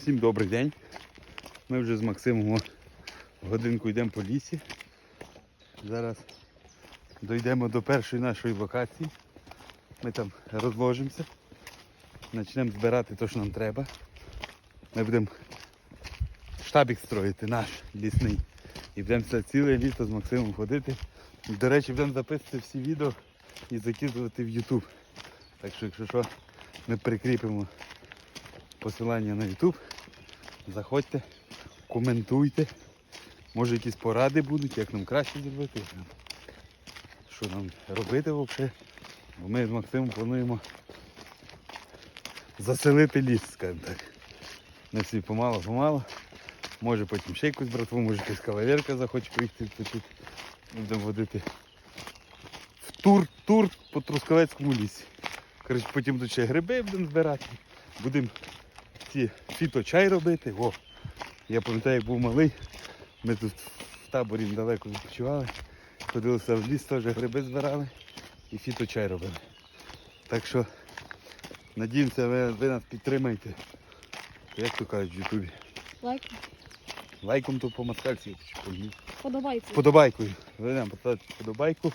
Всім добрий день. Ми вже з Максимом годинку йдемо по лісі. Зараз дійдемо до першої нашої локації. Ми там розложимося. Почнемо збирати те, що нам треба. Ми будемо штабік строїти наш лісний. І будемо це ціле літо з Максимом ходити. До речі, будемо записувати всі відео і закидувати в YouTube. Так що, якщо що, ми прикріпимо посилання на YouTube. Заходьте, коментуйте. Може якісь поради будуть, як нам краще зробити, що нам робити взагалі. Бо ми з Максимом плануємо заселити ліс, скажімо так. Ми всі помало-помало. Може потім ще якусь братву, може якась кавалерка захоче поїхати тут. Будемо водити в тур, тур по Трускавецькому лісі. Коротше, потім тут ще гриби будемо збирати. Будемо ці фіточай робити. О, я пам'ятаю, як був малий. Ми тут в таборі недалеко відпочивали. Ходилися в ліс, теж гриби збирали і фіточай робили. Так що надіємося, ви, ви нас підтримаєте. Як то кажуть в Ютубі. Лайк, Лайком то по москальці чи по Подобайкою. Ви нам поставте подобайку.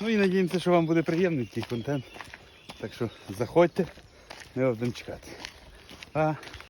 Ну і надіємося, що вам буде приємний такий контент. Так що заходьте, ми вас будемо чекати. 啊。